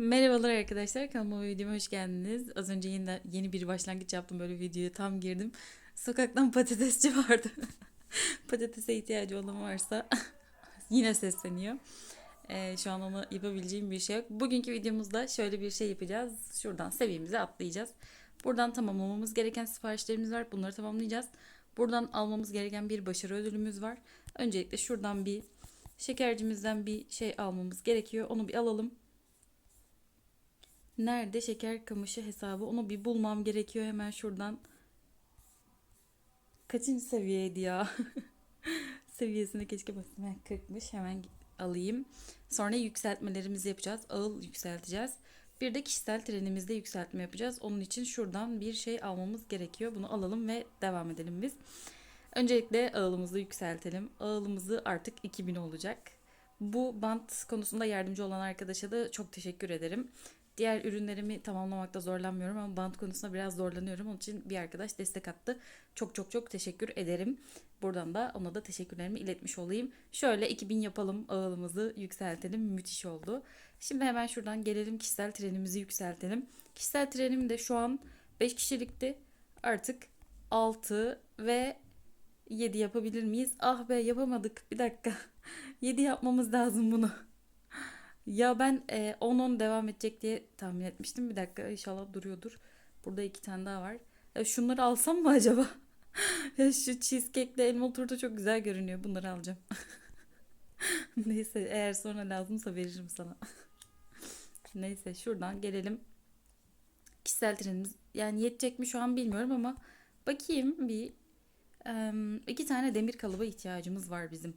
Merhabalar arkadaşlar kanalıma ve videoma hoş geldiniz. Az önce yeni, yeni bir başlangıç yaptım böyle videoya tam girdim. Sokaktan patatesçi vardı. Patatese ihtiyacı olan varsa yine sesleniyor. Ee, şu an ona yapabileceğim bir şey yok. Bugünkü videomuzda şöyle bir şey yapacağız. Şuradan seviyemize atlayacağız. Buradan tamamlamamız gereken siparişlerimiz var. Bunları tamamlayacağız. Buradan almamız gereken bir başarı ödülümüz var. Öncelikle şuradan bir şekercimizden bir şey almamız gerekiyor. Onu bir alalım. Nerede şeker kamışı hesabı? Onu bir bulmam gerekiyor hemen şuradan. Kaçıncı seviyeydi ya? Seviyesine keşke. Heh, 40'mış. Hemen alayım. Sonra yükseltmelerimizi yapacağız. Ağıl yükselteceğiz. Bir de kişisel trenimizde yükseltme yapacağız. Onun için şuradan bir şey almamız gerekiyor. Bunu alalım ve devam edelim biz. Öncelikle ağılımızı yükseltelim. Ağılımızı artık 2000 olacak. Bu bant konusunda yardımcı olan arkadaşa da çok teşekkür ederim. Diğer ürünlerimi tamamlamakta zorlanmıyorum ama bant konusunda biraz zorlanıyorum. Onun için bir arkadaş destek attı. Çok çok çok teşekkür ederim. Buradan da ona da teşekkürlerimi iletmiş olayım. Şöyle 2000 yapalım ağılımızı yükseltelim. Müthiş oldu. Şimdi hemen şuradan gelelim kişisel trenimizi yükseltelim. Kişisel trenim de şu an 5 kişilikti. Artık 6 ve 7 yapabilir miyiz? Ah be yapamadık. Bir dakika. 7 yapmamız lazım bunu. Ya ben e, 10-10 devam edecek diye tahmin etmiştim. Bir dakika inşallah duruyordur. Burada iki tane daha var. Ya şunları alsam mı acaba? ya şu cheesecake'le elma turta çok güzel görünüyor. Bunları alacağım. Neyse eğer sonra lazımsa veririm sana. Neyse şuradan gelelim. Kişisel trenimiz yani yetecek mi şu an bilmiyorum ama bakayım bir iki tane demir kalıba ihtiyacımız var bizim.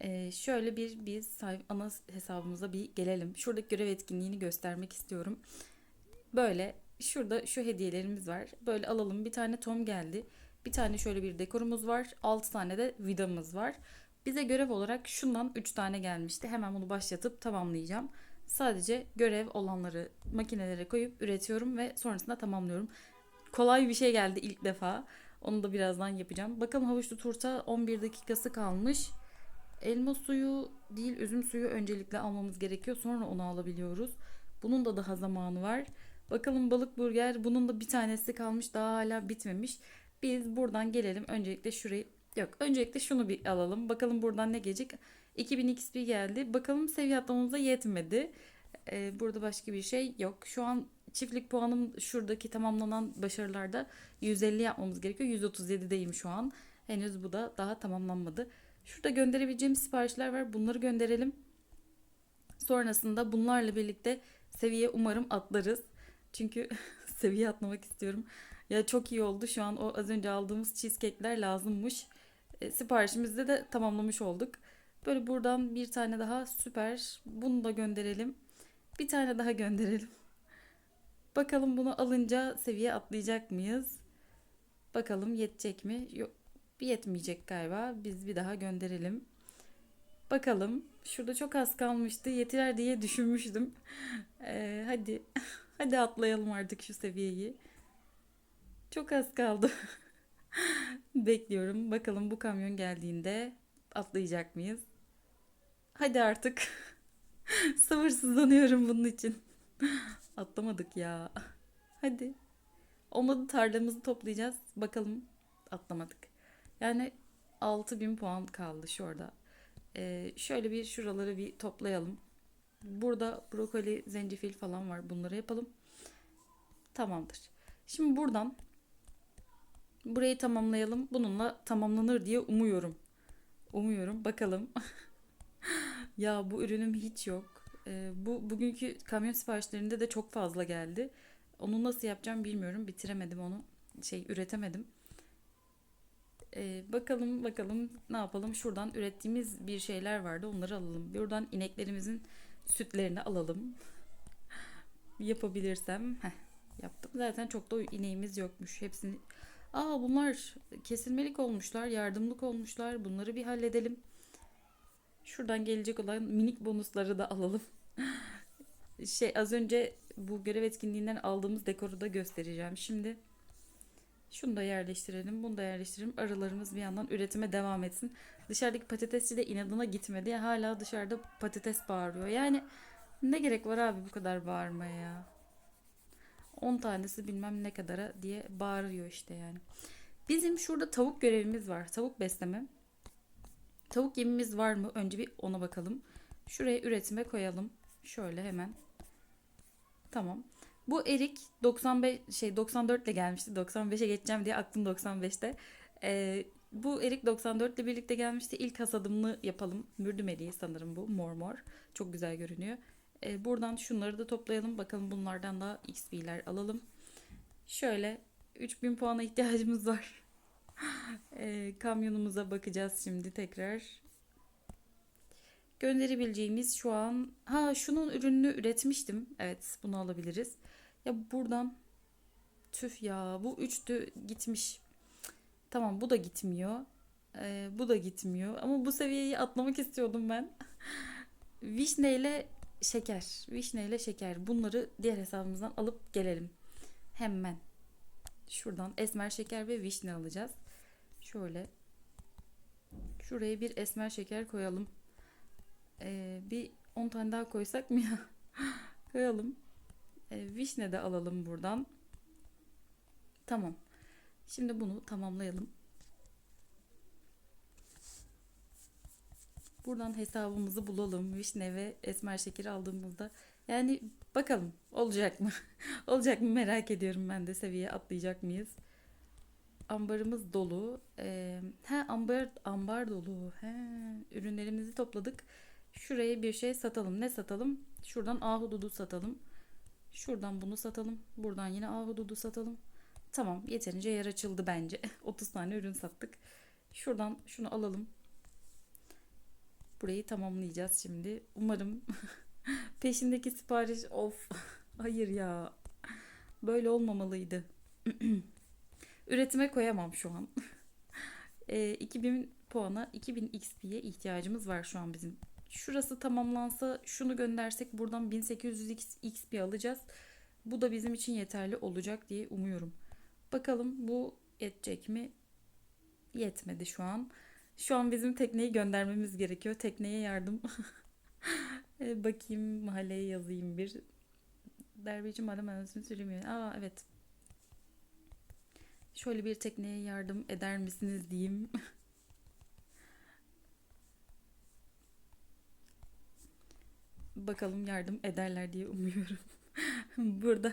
Ee, şöyle bir biz ana hesabımıza bir gelelim. Şuradaki görev etkinliğini göstermek istiyorum. Böyle şurada şu hediyelerimiz var. Böyle alalım. Bir tane tom geldi. Bir tane şöyle bir dekorumuz var. 6 tane de vidamız var. Bize görev olarak şundan 3 tane gelmişti. Hemen bunu başlatıp tamamlayacağım. Sadece görev olanları makinelere koyup üretiyorum ve sonrasında tamamlıyorum. Kolay bir şey geldi ilk defa. Onu da birazdan yapacağım. Bakalım havuçlu turta 11 dakikası kalmış. Elma suyu değil üzüm suyu öncelikle almamız gerekiyor. Sonra onu alabiliyoruz. Bunun da daha zamanı var. Bakalım balık burger bunun da bir tanesi kalmış daha hala bitmemiş. Biz buradan gelelim öncelikle şurayı yok öncelikle şunu bir alalım. Bakalım buradan ne gelecek. 2000 XP geldi. Bakalım seviye yetmedi. Ee, burada başka bir şey yok. Şu an çiftlik puanım şuradaki tamamlanan başarılarda 150 yapmamız gerekiyor. 137'deyim şu an. Henüz bu da daha tamamlanmadı. Şurada gönderebileceğim siparişler var. Bunları gönderelim. Sonrasında bunlarla birlikte seviye umarım atlarız. Çünkü seviye atlamak istiyorum. Ya çok iyi oldu. Şu an o az önce aldığımız cheesecake'ler lazımmış. E, siparişimizi de tamamlamış olduk. Böyle buradan bir tane daha süper. Bunu da gönderelim. Bir tane daha gönderelim. Bakalım bunu alınca seviye atlayacak mıyız? Bakalım yetecek mi? Yok yetmeyecek galiba. Biz bir daha gönderelim. Bakalım. Şurada çok az kalmıştı. Yetiler diye düşünmüştüm. Ee, hadi. Hadi atlayalım artık şu seviyeyi. Çok az kaldı. Bekliyorum. Bakalım bu kamyon geldiğinde atlayacak mıyız? Hadi artık. Sabırsızlanıyorum bunun için. Atlamadık ya. Hadi. Olmadı tarlamızı toplayacağız. Bakalım atlamadık. Yani 6000 puan kaldı şurada. Ee, şöyle bir şuraları bir toplayalım. Burada brokoli, zencefil falan var. Bunları yapalım. Tamamdır. Şimdi buradan burayı tamamlayalım. Bununla tamamlanır diye umuyorum. Umuyorum. Bakalım. ya bu ürünüm hiç yok. Ee, bu bugünkü kamyon siparişlerinde de çok fazla geldi. Onu nasıl yapacağım bilmiyorum. Bitiremedim onu. Şey üretemedim. Ee, bakalım bakalım ne yapalım. Şuradan ürettiğimiz bir şeyler vardı. Onları alalım. Buradan ineklerimizin sütlerini alalım. Yapabilirsem. Heh, yaptım. Zaten çok da ineğimiz yokmuş. Hepsini Aa bunlar kesilmelik olmuşlar, yardımlık olmuşlar. Bunları bir halledelim. Şuradan gelecek olan minik bonusları da alalım. şey az önce bu görev etkinliğinden aldığımız dekoru da göstereceğim. Şimdi şunu da yerleştirelim, bunu da yerleştirelim. Arılarımız bir yandan üretime devam etsin. Dışarıdaki patatesçi de inadına gitmedi. Hala dışarıda patates bağırıyor. Yani Ne gerek var abi bu kadar bağırmaya ya? 10 tanesi bilmem ne kadara diye bağırıyor işte yani. Bizim şurada tavuk görevimiz var. Tavuk besleme. Tavuk yemimiz var mı? Önce bir ona bakalım. Şuraya üretime koyalım. Şöyle hemen. Tamam. Bu erik 95 şey 94 ile gelmişti. 95'e geçeceğim diye aklım 95'te. Ee, bu erik 94 ile birlikte gelmişti. İlk hasadımını yapalım. Mürdüm eriği sanırım bu. Mor mor. Çok güzel görünüyor. Ee, buradan şunları da toplayalım. Bakalım bunlardan da XP'ler alalım. Şöyle 3000 puana ihtiyacımız var. Ee, kamyonumuza bakacağız şimdi tekrar. Gönderebileceğimiz şu an... Ha şunun ürününü üretmiştim. Evet bunu alabiliriz. Ya buradan... Tüh ya bu üçtü gitmiş. Tamam bu da gitmiyor. Ee, bu da gitmiyor. Ama bu seviyeyi atlamak istiyordum ben. Vişne ile şeker. Vişne ile şeker. Bunları diğer hesabımızdan alıp gelelim. Hemen. Şuradan esmer şeker ve vişne alacağız. Şöyle. Şuraya bir esmer şeker koyalım. Ee, bir 10 tane daha koysak mı ya? koyalım. Ee, vişne de alalım buradan. Tamam. Şimdi bunu tamamlayalım. Buradan hesabımızı bulalım. Vişne ve esmer şekeri aldığımızda. Yani bakalım olacak mı? olacak mı merak ediyorum ben de seviye atlayacak mıyız? Ambarımız dolu. Ee, he ambar ambar dolu. He, ürünlerimizi topladık. Şuraya bir şey satalım. Ne satalım? Şuradan ahududu satalım. Şuradan bunu satalım. Buradan yine ahududu satalım. Tamam yeterince yer açıldı bence. 30 tane ürün sattık. Şuradan şunu alalım. Burayı tamamlayacağız şimdi. Umarım peşindeki sipariş of. Hayır ya. Böyle olmamalıydı. Üretime koyamam şu an. e, 2000 puana 2000 XP'ye ihtiyacımız var şu an bizim. Şurası tamamlansa şunu göndersek buradan 1800 XP alacağız. Bu da bizim için yeterli olacak diye umuyorum. Bakalım bu yetecek mi? Yetmedi şu an. Şu an bizim tekneyi göndermemiz gerekiyor. Tekneye yardım. E, bakayım mahalleye yazayım bir. Derbici madem anasını söylemiyor. Aa evet. Şöyle bir tekneye yardım eder misiniz diyeyim. Bakalım yardım ederler diye umuyorum. Burada.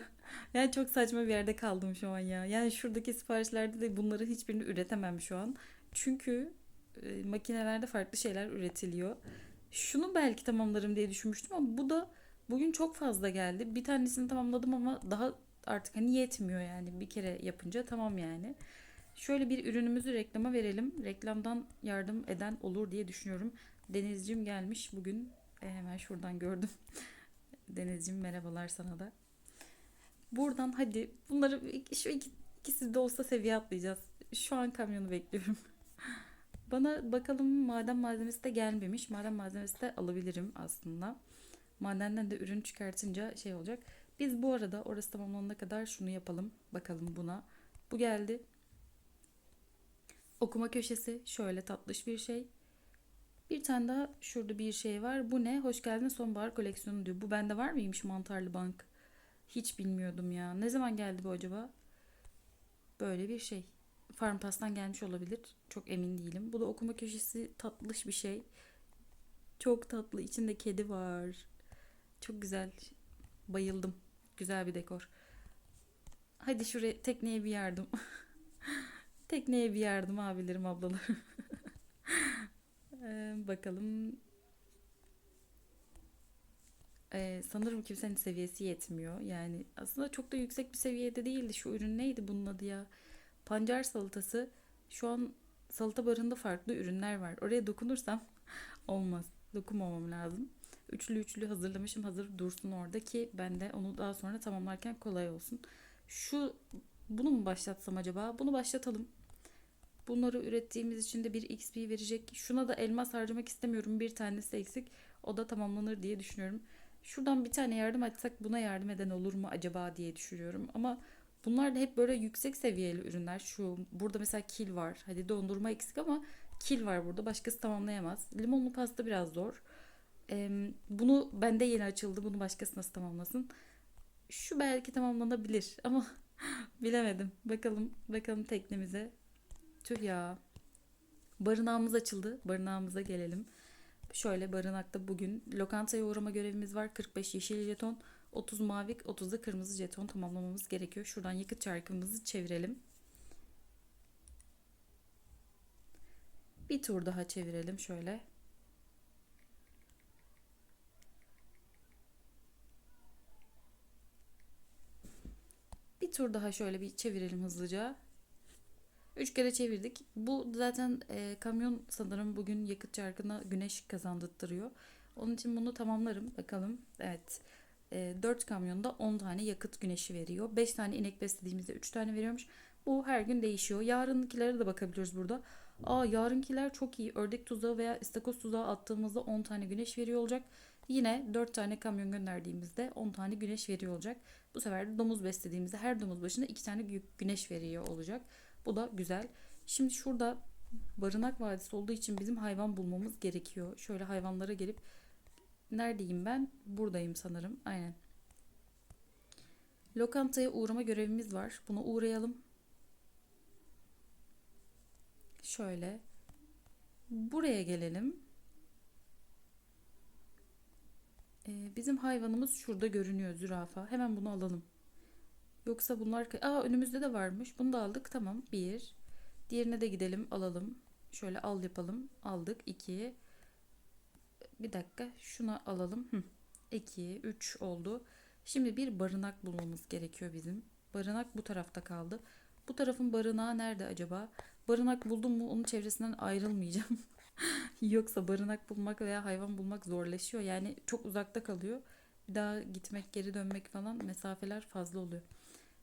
Yani çok saçma bir yerde kaldım şu an ya. Yani şuradaki siparişlerde de bunları hiçbirini üretemem şu an. Çünkü e, makinelerde farklı şeyler üretiliyor. Şunu belki tamamlarım diye düşünmüştüm ama bu da bugün çok fazla geldi. Bir tanesini tamamladım ama daha artık hani yetmiyor yani bir kere yapınca tamam yani. Şöyle bir ürünümüzü reklama verelim. Reklamdan yardım eden olur diye düşünüyorum. Denizcim gelmiş bugün. E, hemen şuradan gördüm. Denizcim merhabalar sana da. Buradan hadi bunları şu iki, ikisi de olsa seviye atlayacağız. Şu an kamyonu bekliyorum. Bana bakalım maden malzemesi de gelmemiş. Maden malzemesi de alabilirim aslında. Madenden de ürün çıkartınca şey olacak. Biz bu arada orası tamamlanana kadar şunu yapalım. Bakalım buna. Bu geldi. Okuma köşesi şöyle tatlış bir şey. Bir tane daha şurada bir şey var. Bu ne? Hoş geldin sonbahar koleksiyonu diyor. Bu bende var mıymış mantarlı bank? Hiç bilmiyordum ya. Ne zaman geldi bu acaba? Böyle bir şey. Farm Pass'tan gelmiş olabilir. Çok emin değilim. Bu da okuma köşesi tatlış bir şey. Çok tatlı. İçinde kedi var. Çok güzel. Bayıldım. Güzel bir dekor. Hadi şuraya tekneye bir yardım. tekneye bir yardım abilerim ablalarım. ee, bakalım. Ee, sanırım kimsenin seviyesi yetmiyor. Yani aslında çok da yüksek bir seviyede değildi. Şu ürün neydi bunun adı ya? Pancar salatası. Şu an salata barında farklı ürünler var. Oraya dokunursam olmaz. Dokunmamam lazım. Üçlü üçlü hazırlamışım. Hazır dursun orada ki ben de onu daha sonra tamamlarken kolay olsun. Şu bunu mu başlatsam acaba? Bunu başlatalım. Bunları ürettiğimiz için de bir XP verecek. Şuna da elmas harcamak istemiyorum. Bir tanesi eksik. O da tamamlanır diye düşünüyorum. Şuradan bir tane yardım açsak buna yardım eden olur mu acaba diye düşünüyorum. Ama bunlar da hep böyle yüksek seviyeli ürünler. Şu burada mesela kil var. Hadi dondurma eksik ama kil var burada. Başkası tamamlayamaz. Limonlu pasta biraz zor. Em, bunu bende yeni açıldı. Bunu başkası nasıl tamamlasın? Şu belki tamamlanabilir ama bilemedim. Bakalım bakalım teknemize. Tüh ya. Barınağımız açıldı. Barınağımıza gelelim. Şöyle barınakta bugün lokantaya uğrama görevimiz var. 45 yeşil jeton, 30 mavi, 30 da kırmızı jeton tamamlamamız gerekiyor. Şuradan yakıt çarkımızı çevirelim. Bir tur daha çevirelim şöyle. Bir tur daha şöyle bir çevirelim hızlıca. Üç kere çevirdik. Bu zaten e, kamyon sanırım bugün yakıt çarkına güneş kazandırtırıyor. Onun için bunu tamamlarım. Bakalım. Evet. E, 4 kamyonda 10 tane yakıt güneşi veriyor. 5 tane inek beslediğimizde 3 tane veriyormuş. Bu her gün değişiyor. Yarınkilere de bakabiliyoruz burada. Aa yarınkiler çok iyi. Ördek tuzağı veya istakoz tuzağı attığımızda 10 tane güneş veriyor olacak. Yine 4 tane kamyon gönderdiğimizde 10 tane güneş veriyor olacak. Bu sefer de domuz beslediğimizde her domuz başına 2 tane gü- güneş veriyor olacak. Bu da güzel. Şimdi şurada barınak vadisi olduğu için bizim hayvan bulmamız gerekiyor. Şöyle hayvanlara gelip neredeyim ben? Buradayım sanırım. Aynen. Lokantaya uğrama görevimiz var. Buna uğrayalım. Şöyle. Buraya gelelim. Ee, bizim hayvanımız şurada görünüyor zürafa. Hemen bunu alalım. Yoksa bunlar... Aa önümüzde de varmış. Bunu da aldık. Tamam. Bir. Diğerine de gidelim. Alalım. Şöyle al yapalım. Aldık. İki. Bir dakika. Şuna alalım. Hı. İki. Üç oldu. Şimdi bir barınak bulmamız gerekiyor bizim. Barınak bu tarafta kaldı. Bu tarafın barınağı nerede acaba? Barınak buldum mu onun çevresinden ayrılmayacağım. Yoksa barınak bulmak veya hayvan bulmak zorlaşıyor. Yani çok uzakta kalıyor. Bir daha gitmek, geri dönmek falan mesafeler fazla oluyor.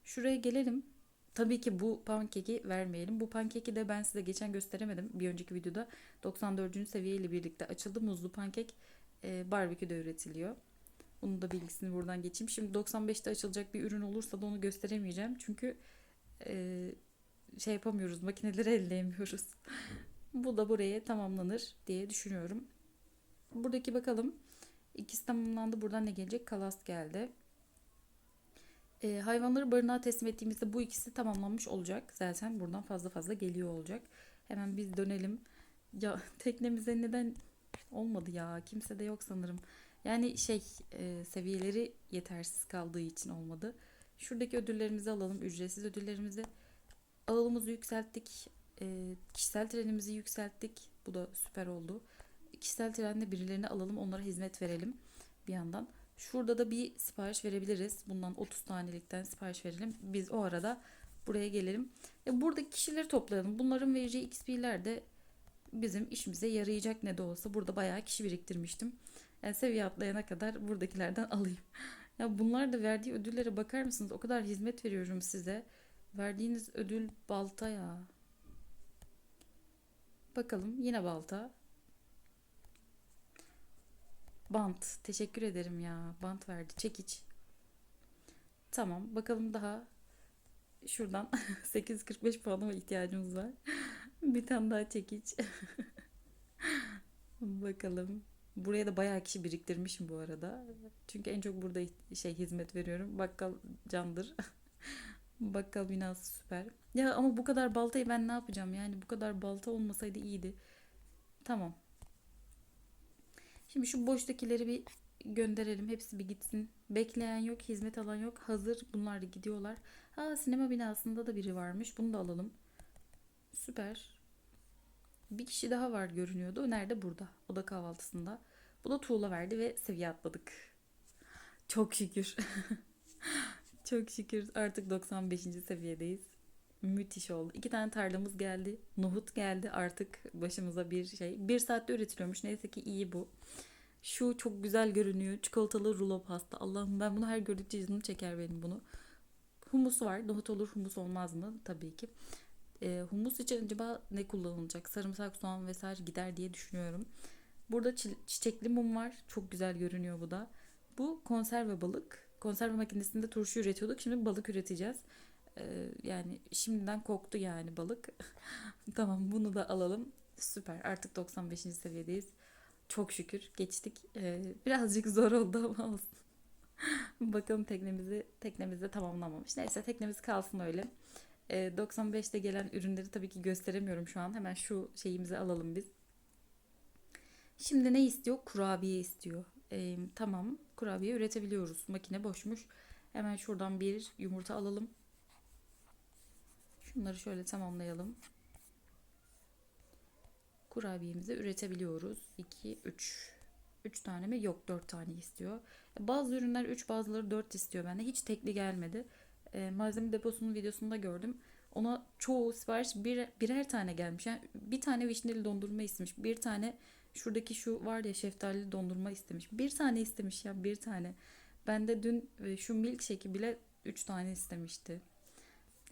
Şuraya gelelim. Tabii ki bu pankeki vermeyelim. Bu pankeki de ben size geçen gösteremedim. Bir önceki videoda 94. seviye ile birlikte açıldı. Muzlu pankek e, barbeküde üretiliyor. Bunun da bilgisini buradan geçeyim. Şimdi 95'te açılacak bir ürün olursa da onu gösteremeyeceğim. Çünkü e, şey yapamıyoruz. Makineleri elleyemiyoruz. Bu da buraya tamamlanır diye düşünüyorum. Buradaki bakalım. İkisi tamamlandı. Buradan ne gelecek? Kalas geldi. E, hayvanları barınağa teslim ettiğimizde bu ikisi tamamlanmış olacak. Zaten buradan fazla fazla geliyor olacak. Hemen biz dönelim. Ya teknemize neden olmadı ya? Kimse de yok sanırım. Yani şey e, seviyeleri yetersiz kaldığı için olmadı. Şuradaki ödüllerimizi alalım. Ücretsiz ödüllerimizi. Alalımızı yükselttik. E, kişisel trenimizi yükselttik. Bu da süper oldu. Kişisel trende birilerini alalım. Onlara hizmet verelim bir yandan. Şurada da bir sipariş verebiliriz. Bundan 30 tanelikten sipariş verelim. Biz o arada buraya gelelim. E, buradaki kişileri toplayalım. Bunların vereceği XP'ler de bizim işimize yarayacak ne de olsa. Burada bayağı kişi biriktirmiştim. Yani seviye atlayana kadar buradakilerden alayım. Ya bunlar da verdiği ödüllere bakar mısınız? O kadar hizmet veriyorum size. Verdiğiniz ödül balta ya. Bakalım yine balta. Bant. Teşekkür ederim ya. Bant verdi. Çekiç. Tamam. Bakalım daha. Şuradan 845 puanıma ihtiyacımız var. Bir tane daha çekiç. Bakalım. Buraya da bayağı kişi biriktirmişim bu arada. Çünkü en çok burada şey hizmet veriyorum. Bakkal candır. Bakkal binası süper. Ya ama bu kadar baltayı ben ne yapacağım? Yani bu kadar balta olmasaydı iyiydi. Tamam. Şimdi şu boştakileri bir gönderelim. Hepsi bir gitsin. Bekleyen yok, hizmet alan yok. Hazır. Bunlar da gidiyorlar. Ha sinema binasında da biri varmış. Bunu da alalım. Süper. Bir kişi daha var görünüyordu. O nerede? Burada. O da kahvaltısında. Bu da tuğla verdi ve seviye atladık. Çok şükür. Çok şükür artık 95. seviyedeyiz. Müthiş oldu. İki tane tarlamız geldi. Nohut geldi artık başımıza bir şey. Bir saatte üretiliyormuş. Neyse ki iyi bu. Şu çok güzel görünüyor. Çikolatalı rulo pasta. Allah'ım ben bunu her gördükçe canım çeker benim bunu. Humus var. Nohut olur humus olmaz mı? Tabii ki. E, humus için acaba ne kullanılacak? Sarımsak, soğan vesaire gider diye düşünüyorum. Burada çi- çiçekli mum var. Çok güzel görünüyor bu da. Bu konserve balık. Konserve makinesinde turşu üretiyorduk. Şimdi balık üreteceğiz. Ee, yani şimdiden koktu yani balık. tamam bunu da alalım. Süper. Artık 95. seviyedeyiz. Çok şükür geçtik. Ee, birazcık zor oldu ama olsun. Bakalım teknemizi teknemizde tamamlamamış. Neyse teknemiz kalsın öyle. Ee, 95'te gelen ürünleri tabii ki gösteremiyorum şu an. Hemen şu şeyimizi alalım biz. Şimdi ne istiyor? Kurabiye istiyor. Ee, tamam kurabiye üretebiliyoruz. Makine boşmuş. Hemen şuradan bir yumurta alalım. Şunları şöyle tamamlayalım. Kurabiyemizi üretebiliyoruz. 2, 3. 3 tane mi? Yok 4 tane istiyor. Bazı ürünler 3 bazıları 4 istiyor bende. Hiç tekli gelmedi. E, malzeme deposunun videosunda gördüm. Ona çoğu sipariş bir, birer tane gelmiş. Yani bir tane vişneli dondurma istemiş. Bir tane şuradaki şu var ya şeftalili dondurma istemiş. Bir tane istemiş ya bir tane. Ben de dün e, şu milkshake'i bile 3 tane istemişti.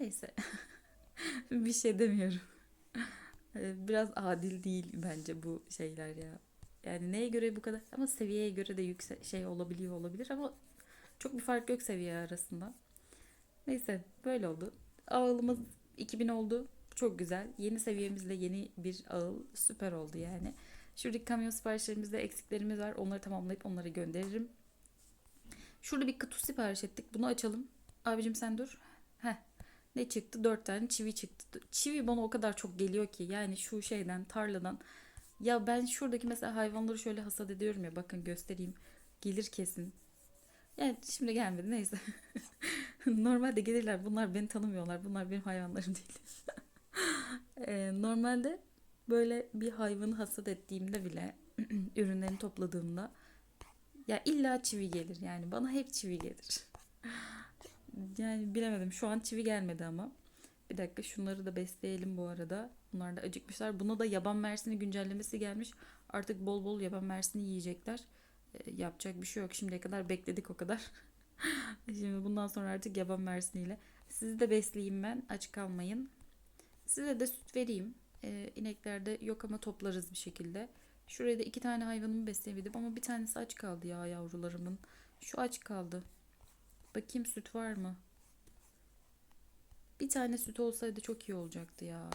Neyse. bir şey demiyorum. E, Biraz adil değil bence bu şeyler ya. Yani neye göre bu kadar ama seviyeye göre de yüksek şey olabiliyor olabilir ama çok bir fark yok seviye arasında. Neyse böyle oldu. Ağılımız 2000 oldu. Çok güzel. Yeni seviyemizle yeni bir ağıl süper oldu yani. Şuradaki kamyon siparişlerimizde eksiklerimiz var. Onları tamamlayıp onları gönderirim. Şurada bir kutu sipariş ettik. Bunu açalım. Abicim sen dur. Heh. Ne çıktı? Dört tane çivi çıktı. Çivi bana o kadar çok geliyor ki. Yani şu şeyden tarladan. Ya ben şuradaki mesela hayvanları şöyle hasat ediyorum ya. Bakın göstereyim. Gelir kesin. Yani şimdi gelmedi neyse. Normalde gelirler. Bunlar beni tanımıyorlar. Bunlar benim hayvanlarım değil. Ee, normalde böyle bir hayvanı hasat ettiğimde bile ürünlerini topladığımda ya illa çivi gelir. Yani bana hep çivi gelir. Yani bilemedim. Şu an çivi gelmedi ama. Bir dakika şunları da besleyelim bu arada. Bunlar da acıkmışlar. Buna da yaban mersini güncellemesi gelmiş. Artık bol bol yaban mersini yiyecekler. Ee, yapacak bir şey yok. Şimdiye kadar bekledik o kadar. Şimdi bundan sonra artık yaban mersiniyle. Sizi de besleyeyim ben. Aç kalmayın. Size de süt vereyim. Ee, ineklerde yok ama toplarız bir şekilde. Şuraya da iki tane hayvanımı besleyebildim ama bir tanesi aç kaldı ya yavrularımın. Şu aç kaldı. Bakayım süt var mı? Bir tane süt olsaydı çok iyi olacaktı ya.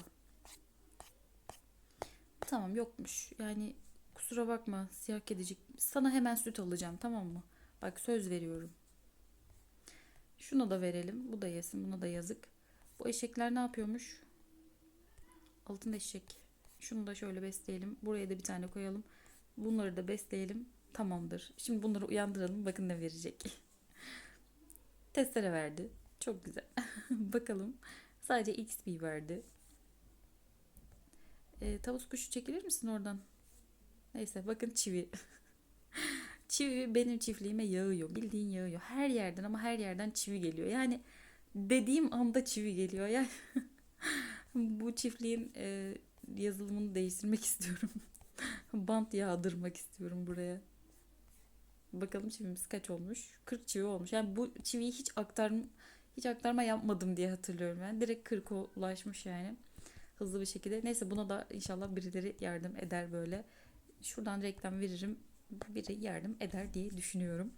Tamam yokmuş. Yani kusura bakma siyah kedicik. Sana hemen süt alacağım tamam mı? Bak söz veriyorum. Şuna da verelim. Bu da yesin. Buna da yazık. Bu eşekler ne yapıyormuş? Altın eşek. Şunu da şöyle besleyelim. Buraya da bir tane koyalım. Bunları da besleyelim. Tamamdır. Şimdi bunları uyandıralım. Bakın ne verecek. Testere verdi. Çok güzel. Bakalım. Sadece XP verdi. E, tavus kuşu çekilir misin oradan? Neyse bakın çivi. çivi benim çiftliğime yağıyor. Bildiğin yağıyor. Her yerden ama her yerden çivi geliyor. Yani dediğim anda çivi geliyor. Yani bu çiftliğin e, yazılımını değiştirmek istiyorum. Bant yağdırmak istiyorum buraya. Bakalım çivimiz kaç olmuş? 40 çivi olmuş. Yani bu çiviyi hiç aktarma hiç aktarma yapmadım diye hatırlıyorum ben. Direkt 40'a ulaşmış yani. Hızlı bir şekilde. Neyse buna da inşallah birileri yardım eder böyle. Şuradan reklam veririm. Biri yardım eder diye düşünüyorum.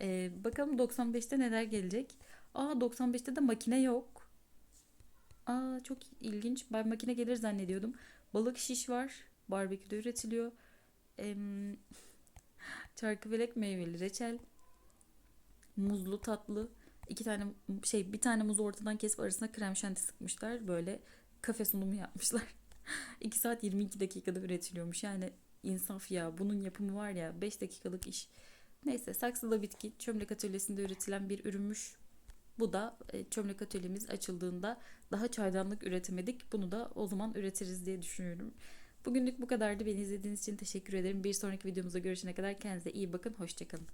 Ee, bakalım 95'te neler gelecek. Aa 95'te de makine yok. Aa çok ilginç. Ben makine gelir zannediyordum. Balık şiş var. Barbeküde üretiliyor. Ee, çarkıfelek meyveli reçel. Muzlu tatlı. İki tane şey bir tane muzu ortadan kesip arasına krem şanti sıkmışlar. Böyle kafe sunumu yapmışlar. 2 saat 22 dakikada üretiliyormuş. Yani insaf ya. Bunun yapımı var ya 5 dakikalık iş. Neyse saksıda bitki çömlek atölyesinde üretilen bir ürünmüş. Bu da e, çömlek atölyemiz açıldığında daha çaydanlık üretemedik. Bunu da o zaman üretiriz diye düşünüyorum. Bugünlük bu kadardı. Beni izlediğiniz için teşekkür ederim. Bir sonraki videomuzda görüşene kadar kendinize iyi bakın. Hoşçakalın.